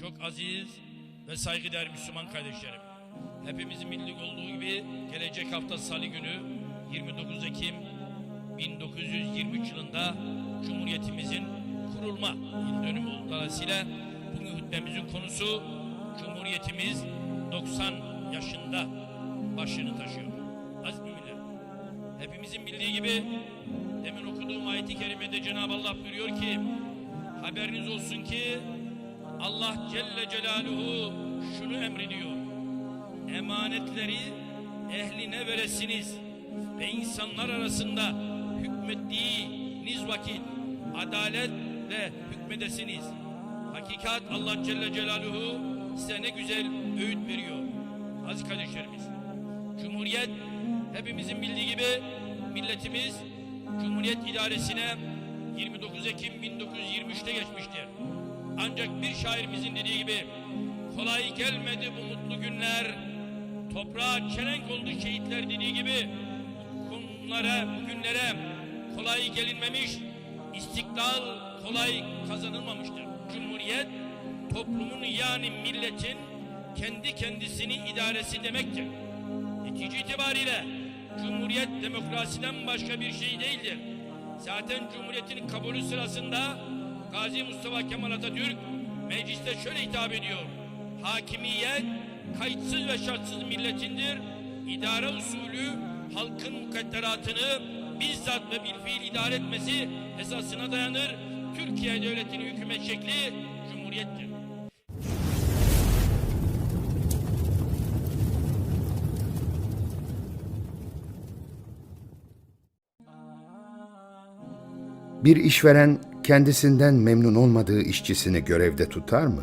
Çok aziz ve saygıdeğer Müslüman kardeşlerim. Hepimizin bildiği olduğu gibi gelecek hafta salı günü 29 Ekim 1923 yılında Cumhuriyetimizin kurulma yıl dönümü dolayısıyla bugün hutbemizin konusu Cumhuriyetimiz 90 yaşında başını taşıyor. Aziz müminler, hepimizin bildiği gibi demin okuduğum ayet-i kerimede Cenab-ı Allah buyuruyor ki haberiniz olsun ki Allah Celle Celaluhu şunu emrediyor. Emanetleri ehline veresiniz ve insanlar arasında hükmettiğiniz vakit adaletle hükmedesiniz. Hakikat Allah Celle Celaluhu size ne güzel öğüt veriyor. Aziz kardeşlerimiz, Cumhuriyet hepimizin bildiği gibi milletimiz Cumhuriyet idaresine 29 Ekim 1923'te geçmiştir. Ancak bir şairimizin dediği gibi kolay gelmedi bu mutlu günler. Toprağa çelenk oldu şehitler dediği gibi bunlara, bugünlere kolay gelinmemiş, istiklal kolay kazanılmamıştır. Cumhuriyet toplumun yani milletin kendi kendisini idaresi demektir. Netice itibariyle Cumhuriyet demokrasiden başka bir şey değildir. Zaten Cumhuriyet'in kabulü sırasında Gazi Mustafa Kemal Atatürk mecliste şöyle hitap ediyor. Hakimiyet kayıtsız ve şartsız milletindir. İdare usulü halkın mukadderatını bizzat ve bilfiil idare etmesi esasına dayanır. Türkiye devletinin hükümet şekli Cumhuriyettir. Bir işveren kendisinden memnun olmadığı işçisini görevde tutar mı?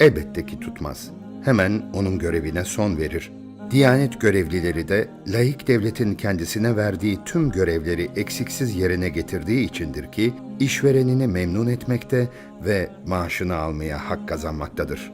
Elbette ki tutmaz. Hemen onun görevine son verir. Diyanet görevlileri de laik devletin kendisine verdiği tüm görevleri eksiksiz yerine getirdiği içindir ki işverenini memnun etmekte ve maaşını almaya hak kazanmaktadır.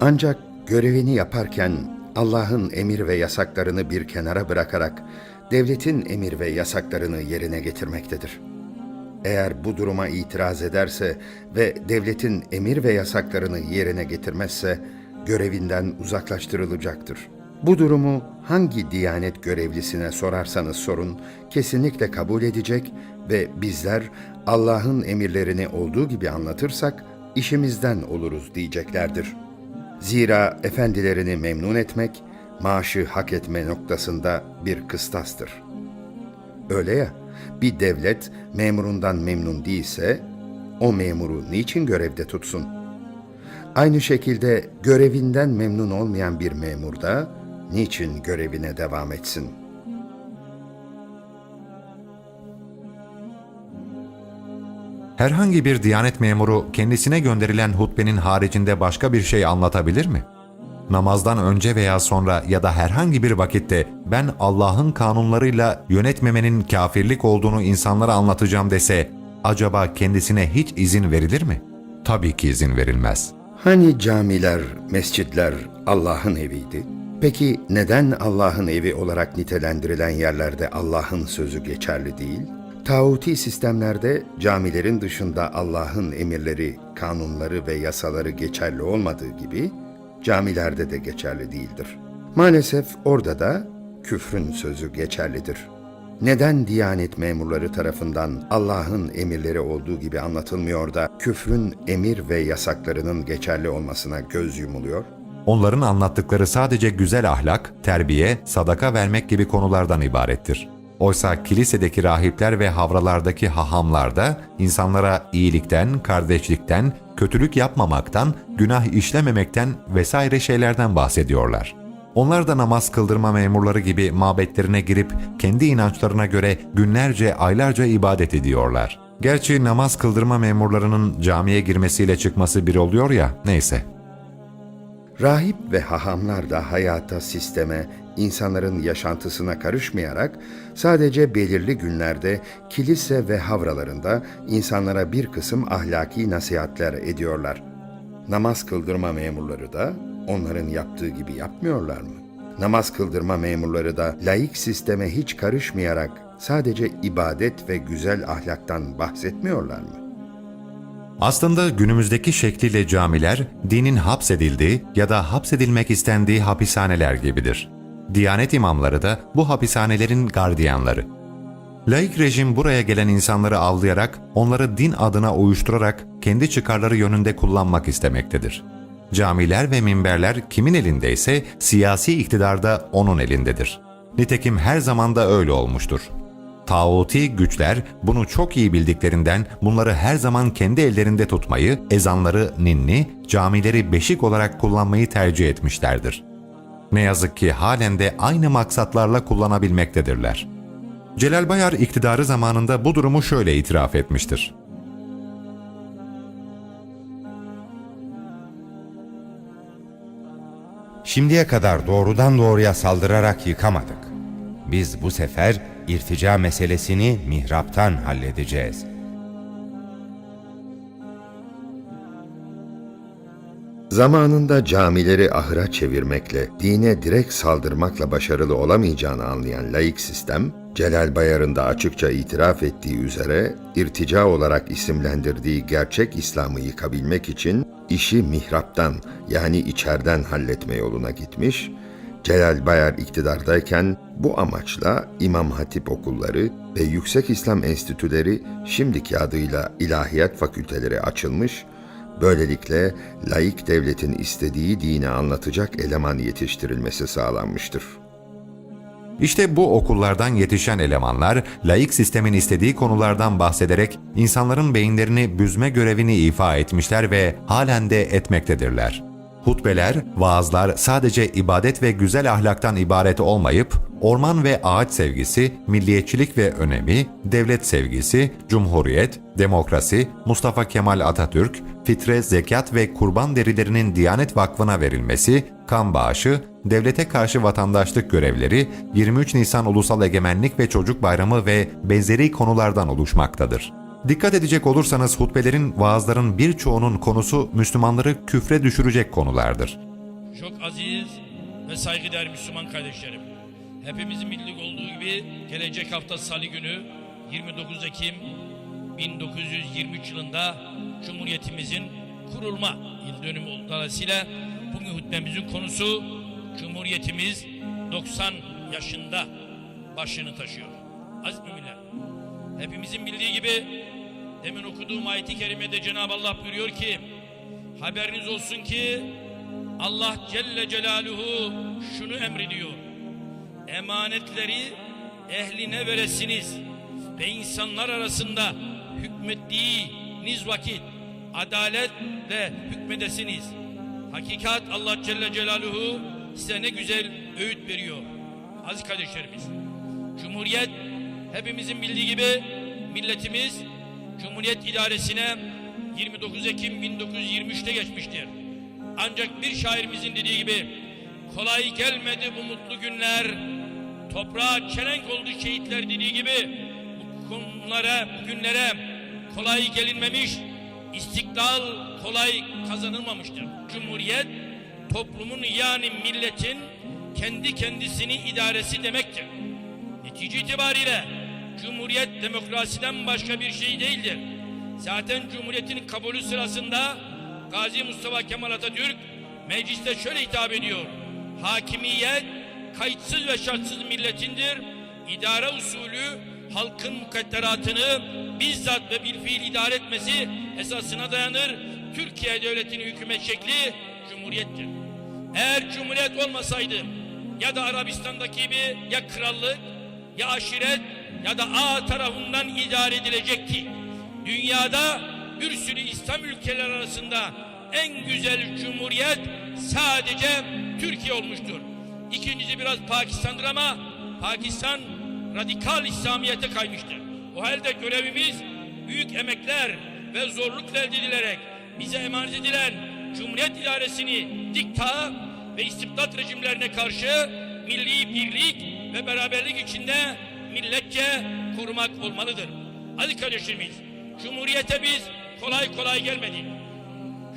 Ancak görevini yaparken Allah'ın emir ve yasaklarını bir kenara bırakarak devletin emir ve yasaklarını yerine getirmektedir. Eğer bu duruma itiraz ederse ve devletin emir ve yasaklarını yerine getirmezse görevinden uzaklaştırılacaktır. Bu durumu hangi diyanet görevlisine sorarsanız sorun kesinlikle kabul edecek ve bizler Allah'ın emirlerini olduğu gibi anlatırsak işimizden oluruz diyeceklerdir. Zira efendilerini memnun etmek maaşı hak etme noktasında bir kıstastır. Öyle ya, bir devlet memurundan memnun değilse, o memuru niçin görevde tutsun? Aynı şekilde görevinden memnun olmayan bir memur da niçin görevine devam etsin? Herhangi bir diyanet memuru kendisine gönderilen hutbenin haricinde başka bir şey anlatabilir mi? Namazdan önce veya sonra ya da herhangi bir vakitte ben Allah'ın kanunlarıyla yönetmemenin kafirlik olduğunu insanlara anlatacağım dese acaba kendisine hiç izin verilir mi? Tabii ki izin verilmez. Hani camiler, mescitler Allah'ın eviydi? Peki neden Allah'ın evi olarak nitelendirilen yerlerde Allah'ın sözü geçerli değil? Tağuti sistemlerde camilerin dışında Allah'ın emirleri, kanunları ve yasaları geçerli olmadığı gibi camilerde de geçerli değildir. Maalesef orada da küfrün sözü geçerlidir. Neden Diyanet memurları tarafından Allah'ın emirleri olduğu gibi anlatılmıyor da küfrün emir ve yasaklarının geçerli olmasına göz yumuluyor? Onların anlattıkları sadece güzel ahlak, terbiye, sadaka vermek gibi konulardan ibarettir. Oysa kilisedeki rahipler ve havralardaki hahamlar da insanlara iyilikten, kardeşlikten, kötülük yapmamaktan, günah işlememekten vesaire şeylerden bahsediyorlar. Onlar da namaz kıldırma memurları gibi mabetlerine girip kendi inançlarına göre günlerce, aylarca ibadet ediyorlar. Gerçi namaz kıldırma memurlarının camiye girmesiyle çıkması bir oluyor ya, neyse. Rahip ve hahamlar da hayata, sisteme, insanların yaşantısına karışmayarak sadece belirli günlerde kilise ve havralarında insanlara bir kısım ahlaki nasihatler ediyorlar. Namaz kıldırma memurları da onların yaptığı gibi yapmıyorlar mı? Namaz kıldırma memurları da laik sisteme hiç karışmayarak sadece ibadet ve güzel ahlaktan bahsetmiyorlar mı? Aslında günümüzdeki şekliyle camiler dinin hapsedildiği ya da hapsedilmek istendiği hapishaneler gibidir. Diyanet imamları da bu hapishanelerin gardiyanları. Laik rejim buraya gelen insanları avlayarak, onları din adına uyuşturarak kendi çıkarları yönünde kullanmak istemektedir. Camiler ve minberler kimin elindeyse siyasi iktidarda onun elindedir. Nitekim her zaman da öyle olmuştur. Tağuti güçler bunu çok iyi bildiklerinden bunları her zaman kendi ellerinde tutmayı, ezanları ninni, camileri beşik olarak kullanmayı tercih etmişlerdir. Ne yazık ki halen de aynı maksatlarla kullanabilmektedirler. Celal Bayar iktidarı zamanında bu durumu şöyle itiraf etmiştir. Şimdiye kadar doğrudan doğruya saldırarak yıkamadık. Biz bu sefer irtica meselesini mihraptan halledeceğiz. Zamanında camileri ahıra çevirmekle, dine direkt saldırmakla başarılı olamayacağını anlayan laik sistem, Celal Bayar'ın da açıkça itiraf ettiği üzere irtica olarak isimlendirdiği gerçek İslam'ı yıkabilmek için işi mihraptan yani içeriden halletme yoluna gitmiş, Celal Bayar iktidardayken bu amaçla İmam Hatip okulları ve Yüksek İslam Enstitüleri şimdiki adıyla İlahiyat Fakülteleri açılmış, Böylelikle laik devletin istediği dini anlatacak eleman yetiştirilmesi sağlanmıştır. İşte bu okullardan yetişen elemanlar laik sistemin istediği konulardan bahsederek insanların beyinlerini büzme görevini ifa etmişler ve halen de etmektedirler. Hutbeler, vaazlar sadece ibadet ve güzel ahlaktan ibaret olmayıp, orman ve ağaç sevgisi, milliyetçilik ve önemi, devlet sevgisi, cumhuriyet, demokrasi, Mustafa Kemal Atatürk, fitre, zekat ve kurban derilerinin Diyanet Vakfı'na verilmesi, kan bağışı, devlete karşı vatandaşlık görevleri, 23 Nisan Ulusal Egemenlik ve Çocuk Bayramı ve benzeri konulardan oluşmaktadır. Dikkat edecek olursanız hutbelerin, vaazların birçoğunun konusu Müslümanları küfre düşürecek konulardır. Çok aziz ve saygıdeğer Müslüman kardeşlerim. Hepimizin bildiği olduğu gibi gelecek hafta salı günü 29 Ekim 1923 yılında Cumhuriyetimizin kurulma yıl dönümü dolayısıyla bugün hutbemizin konusu Cumhuriyetimiz 90 yaşında başını taşıyor. Aziz müminler, hepimizin bildiği gibi demin okuduğum ayeti kerimede Cenab-ı Allah buyuruyor ki haberiniz olsun ki Allah Celle Celaluhu şunu emrediyor. Emanetleri ehline veresiniz ve insanlar arasında hükmettiğiniz vakit adaletle hükmedesiniz. Hakikat Allah Celle Celaluhu size ne güzel öğüt veriyor. Aziz kardeşlerimiz, Cumhuriyet hepimizin bildiği gibi milletimiz Cumhuriyet idaresine 29 Ekim 1923'te geçmiştir. Ancak bir şairimizin dediği gibi kolay gelmedi bu mutlu günler. Toprağa çelenk oldu şehitler dediği gibi bu konulara, günlere kolay gelinmemiş, istiklal kolay kazanılmamıştır. Cumhuriyet toplumun yani milletin kendi kendisini idaresi demektir. Netice itibariyle Cumhuriyet demokrasiden başka bir şey değildir. Zaten Cumhuriyet'in kabulü sırasında Gazi Mustafa Kemal Atatürk mecliste şöyle hitap ediyor. Hakimiyet kayıtsız ve şartsız milletindir. İdare usulü halkın mukadderatını bizzat ve bir fiil idare etmesi esasına dayanır. Türkiye devletinin hükümet şekli cumhuriyettir. Eğer cumhuriyet olmasaydı ya da Arabistan'daki gibi ya krallık ya aşiret ya da A tarafından idare edilecekti. Dünyada bir sürü İslam ülkeler arasında en güzel cumhuriyet sadece Türkiye olmuştur. İkincisi biraz Pakistan'dır ama Pakistan radikal İslamiyete kaymıştır. O halde görevimiz büyük emekler ve zorlukla elde edilerek bize emanet edilen Cumhuriyet idaresini dikta ve istibdat rejimlerine karşı milli birlik ve beraberlik içinde milletçe korumak olmalıdır. Hadi kardeşlerimiz, Cumhuriyete biz kolay kolay gelmedik.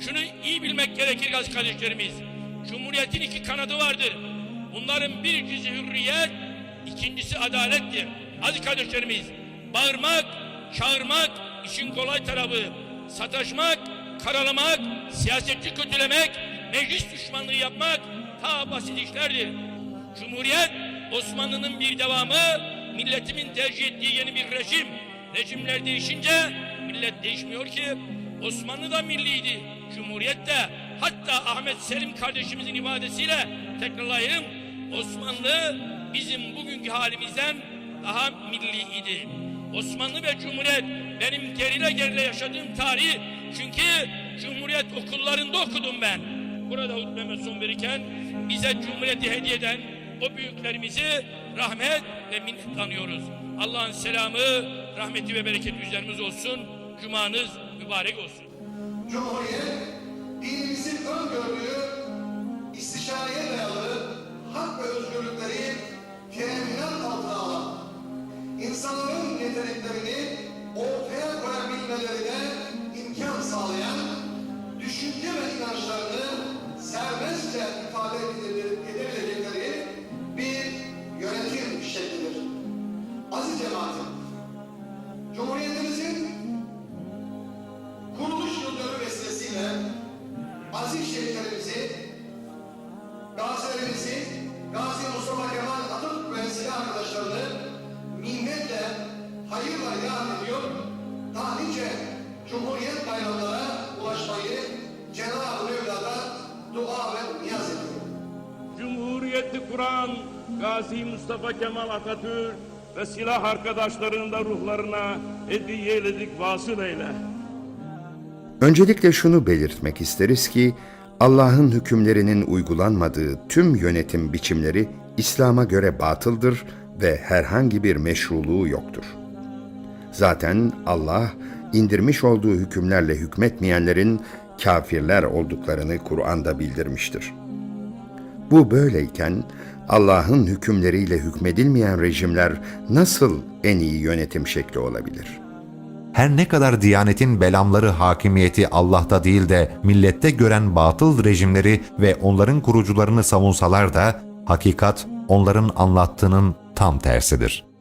Şunu iyi bilmek gerekir kardeşlerimiz. Cumhuriyetin iki kanadı vardır. Bunların birincisi hürriyet, ikincisi adalettir. Aziz kardeşlerimiz, bağırmak, çağırmak işin kolay tarafı. sataşmak, karalamak, siyasetçi kötülemek, meclis düşmanlığı yapmak ta basit işlerdir. Cumhuriyet Osmanlı'nın bir devamı, milletimin tercih ettiği yeni bir rejim. Rejimler değişince millet değişmiyor ki. Osmanlı da milliydi, Cumhuriyet de. Hatta Ahmet Selim kardeşimizin ifadesiyle tekrarlayayım. Osmanlı bizim bugünkü halimizden daha milli idi. Osmanlı ve Cumhuriyet benim gerile gerile yaşadığım tarih. Çünkü Cumhuriyet okullarında okudum ben. Burada hutbeme son verirken bize Cumhuriyeti hediye eden o büyüklerimizi rahmet ve minnet anıyoruz. Allah'ın selamı, rahmeti ve bereketi üzerimiz olsun. Cumanız mübarek olsun. Cumhuriyet, dinimizin öngördüğü aziz şehitlerimizi, gazilerimizi, Gazi Mustafa Kemal Atatürk ve silah arkadaşlarını minnetle, hayırla yad ediyor, daha Cumhuriyet bayramlara ulaşmayı Cenab-ı Mevla'dan dua ve niyaz ediyorum. Cumhuriyeti kuran Gazi Mustafa Kemal Atatürk ve silah arkadaşlarının da ruhlarına hediye eyledik vasıl eyle. Öncelikle şunu belirtmek isteriz ki Allah'ın hükümlerinin uygulanmadığı tüm yönetim biçimleri İslam'a göre batıldır ve herhangi bir meşruluğu yoktur. Zaten Allah indirmiş olduğu hükümlerle hükmetmeyenlerin kafirler olduklarını Kur'an'da bildirmiştir. Bu böyleyken Allah'ın hükümleriyle hükmedilmeyen rejimler nasıl en iyi yönetim şekli olabilir?'' Her ne kadar Diyanet'in belamları hakimiyeti Allah'ta değil de millette gören batıl rejimleri ve onların kurucularını savunsalar da hakikat onların anlattığının tam tersidir.